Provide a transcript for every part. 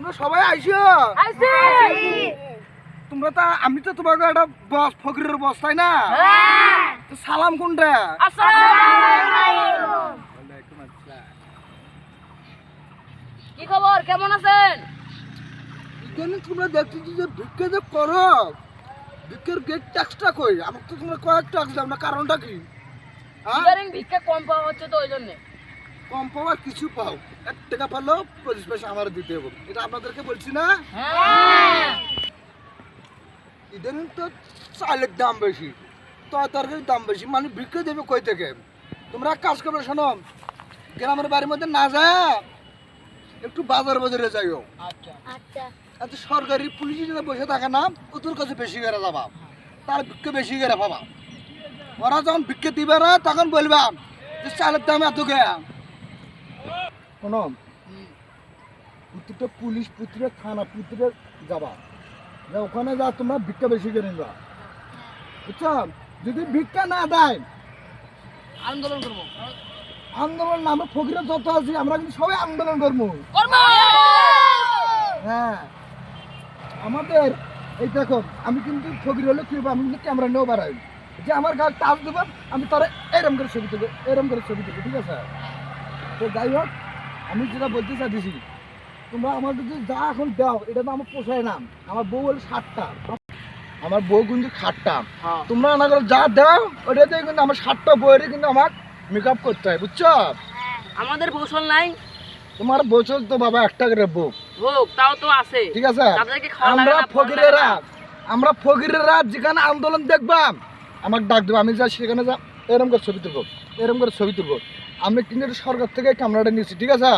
তোমরা সবাই আইসো। তোমরা তো আমি তো তোমাকে একটা বস ফকিরের বস তাই না? তো সালাম কোনটা? কি খবর? কেমন আছেন? তোমরা দেখতেছি যে ভিক্ষা যে করো ভিক্ষার গেট ট্যাক্সটা কই? আমার তো তোমরা কয়েক ট্যাক্স দাও না কারণটা কি? হ্যাঁ? ভিক্ষা কম পাওয়া হচ্ছে তো ওই জন্য। কম পাওয়ার কিছু পাও। এক টাকা পারলেও পঁচিশ পয়সা আমার দিতে হবে। এটা আপনাদেরকে বলছি না? ইদানিং তো চালের দাম বেশি। তরকারির দাম বেশি। মানে বিক্রি দেবে কই থেকে? তোমরা এক কাজ করবে শোনো। গ্রামের বাড়ির মধ্যে না যায় একটু বাজার বাজারে যাইও। আচ্ছা। এত সরকারি পুলিশ যদি বসে থাকে না ওদের কাছে বেশি করে যাবা। তার বিক্রি বেশি করে পাবা। ওরা যখন বিক্রি দিবে না তখন বলবা যে চালের দাম এত গে শোনো প্রতিটা পুলিশ প্রতিটা থানা প্রতিটা যাবা। যে ওখানে যা তোমরা ভিক্ষা বেশি করে নিবা। বুঝছ? যদি ভিক্ষা না দেয় আন্দোলন করব। আন্দোলন আমরা যত আছি আমরা কিন্তু সবাই আন্দোলন করব। হ্যাঁ। আমাদের এই দেখো আমি কিন্তু ফকির হলে কি আমি কিন্তু ক্যামেরা নিয়েও বাড়াই। যে আমার গাছ টাচ দেবো আমি তারা এরম করে ছবি তুলবো এরম করে ছবি তুলবো ঠিক আছে? তো যাই হোক আমি যেটা বলতে চাইছি তোমরা আমার যদি যা এখন দাও এটা তো আমার পোষায় না। আমার বউ হলো ষাটটা আমার বউ কিন্তু খাটটা। হ্যাঁ। তোমরা না করে যা দাও ওটাতে কিন্তু আমার ষাটটা বইয়েরই কিন্তু আমার মেকআপ করতে হয় বুঝছ? আমাদের কৌশল নাই। তোমার বছর তো বাবা একটা করে বউ। হোক তাও তো আছে। ঠিক আছে? আমরা ফকিরেরা আমরা ফকিরেরা যেখানে আন্দোলন দেখবাম আমাকে ডাক দেবো আমি যা সেখানে যা এরকম করে ছবি তুলবো। এরম করে ছবি তুলবো। আমি কিন্তু সরকার থেকে ক্যামেরাটা নিয়েছি ঠিক আছে?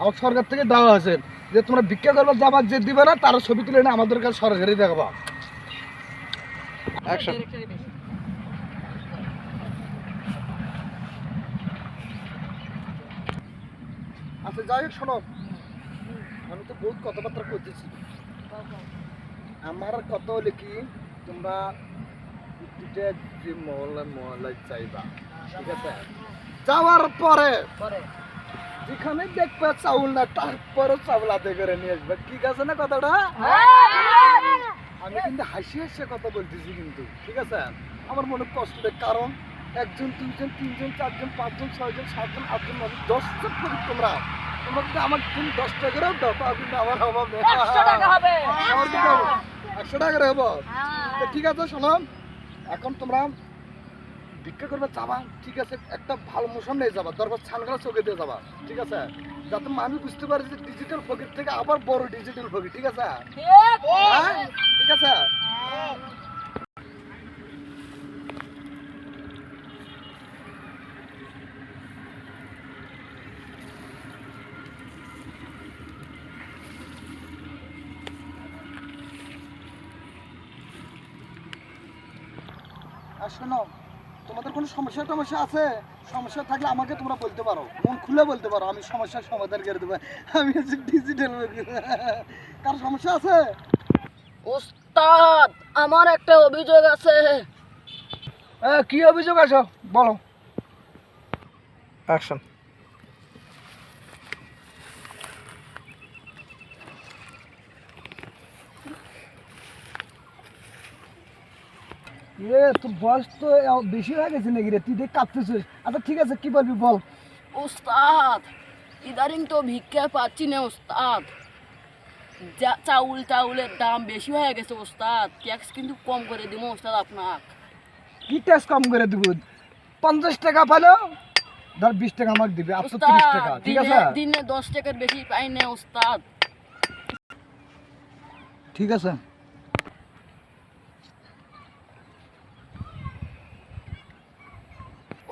আমার সরকার থেকে দেওয়া আছে যে তোমরা ভিক্ষা করবে যাবার যে দিবে না তারা ছবি তুলে না আমাদের কাছে সরাসরি দেখাবা। অ্যাকশন আচ্ছা যাই হোক শোনো। আমি তো বহুত কথাবার্তা করতেছি আমার কথা হলে কি তোমরা যে মহল্লা মহল্লায় চাইবা যাওয়ার পরে যেখানে দেখবে চাউল না তারপরে চাউল করে নিয়ে আসবে। ঠিক আছে না কথাটা? আমি কিন্তু হাসি হাসি কথা বলতেছি কিন্তু ঠিক আছে? আমার মনে কষ্ট দেয় কারণ একজন দুইজন তিনজন চারজন পাঁচজন ছয়জন সাতজন আটজন নজন দশজন করি তোমরা। তোমরা যদি আমার তুমি দশ টাকা করেও দাও তাও কিন্তু আমার হবে। একশো টাকা করে হব। ঠিক আছে শোনো। এখন তোমরা ভিক্ষা করবে, যাবা, ঠিক আছে, একটা ভালো মোশন নিয়ে যাবা দরকার ছানগালা চোখে দিয়ে যাবা, ঠিক আছে যাতে মানুষ বুঝতে পারে যে ডিজিটাল ফকির থেকে আবার বড় ডিজিটাল ফকির ঠিক আছে হ্যাঁ? ঠিক আছে শোনো তোমাদের কোনো সমস্যা টমস্যা আছে? সমস্যা থাকলে আমাকে তোমরা বলতে পারো। মন খুলে বলতে পারো আমি সমস্যার সমাধান করে দেবো। আমি হচ্ছে ডিজিটাল কার সমস্যা আছে? ওস্তাদ আমার একটা অভিযোগ আছে। হ্যাঁ কি অভিযোগ আছো বলো। অ্যাকশন এ তোর বয়স তো বেশি হয়ে গেছে নাকি রে? তুই দেখ কাঁপতেছিস। আচ্ছা ঠিক আছে কি বলবি বল? ওস্তাদ ইদারিং তো ভিক্ষা পাচ্ছি না ওস্তাদ। যা- চাউল চাউলের দাম বেশি হয়ে গেছে ওস্তাদ। ট্যাক্স কিন্তু কম করে দিব ওস্তাদ আপনার কি ট্যাক্স কম করে দিব? পঞ্চাশ টাকা পালো ধর বিশ টাকা আমাকে দিবি তো তিরিশ টাকা ঠিক আছে? দিনে দশ টাকার বেশি পাই না ওস্তাদ। ঠিক আছে।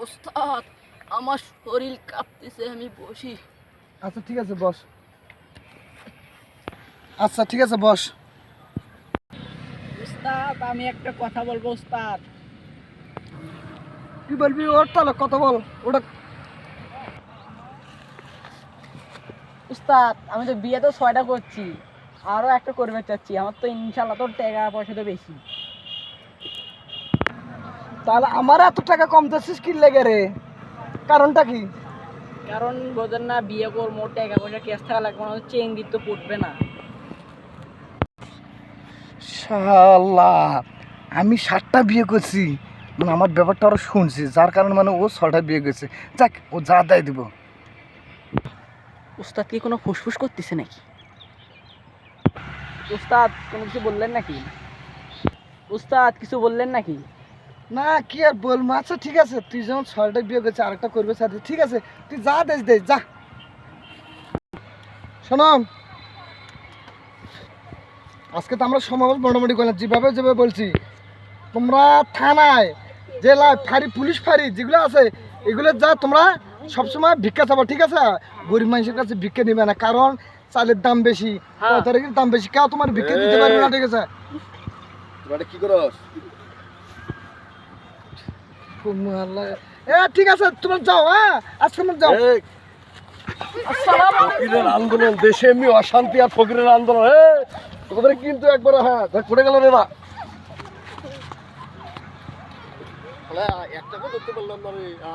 ওস্তাদ আমার শরীর কাঁপতেছে আমি বসি। আচ্ছা ঠিক আছে বস। আচ্ছা ঠিক আছে বস। ওস্তাদ আমি একটা কথা বলব ওস্তাদ। কি বলবি? ওর তাহলে কথা বল। ওটা উস্তাদ আমি তো বিয়ে তো ছয়টা করছি। আরও একটা করবে চাচ্ছি। আমার তো ইনশাল্লাহ তোর টাকা পয়সা তো বেশি। তাহলে আমার এত টাকা কম দিচ্ছিস কি লেগে রে? কারণটা কি? কারণ বোঝেন না বিয়ে করব টাকা পয়সা ক্যাশ থাকা লাগবে না চেন দিতে পড়বে না। শালা আমি সাতটা বিয়ে করছি। মানে আমার ব্যাপারটা আরও শুনছি যার কারণে মানে ও ছটা বিয়ে করছে। যাক ও যা দেয় দিব। উস্তাদ কি কোনো ফুসফুস করতেছে নাকি? উস্তাদ কোনো কিছু বললেন নাকি? উস্তাদ কিছু বললেন নাকি? না কি আর বলব? আচ্ছা ঠিক আছে। তুই যখন ছয়টা বিয়ে করছিস আরেকটা করবে সাথে। ঠিক আছে তুই যা দেশ দে যা। শোনো আজকে তো আমরা সমাবেশ মোটামুটি করলাম। যেভাবে যেভাবে বলছি তোমরা থানায় জেলায় ফাঁড়ি পুলিশ ফাঁড়ি যেগুলো আছে এগুলো যা তোমরা সবসময় ভিক্ষা চাবা ঠিক আছে? গরিব মানুষের কাছে ভিক্ষা নিবে না কারণ চালের দাম বেশি হ্যাঁ। দাম বেশি কেউ তোমার ভিক্ষা দিতে পারবে না ঠিক আছে? কি করস? এ, ঠিক আছে, তোমার যাও হ্যাঁ? আজকে তোমরা যাও। ফকিরের আন্দোলন, দেশে এমনি অশান্তি আর ফকিরের আন্দোলন, এ তোদের কিন্তু একবার হ্যাঁ পড়ে গেল রে না একটা কথা পারলাম না?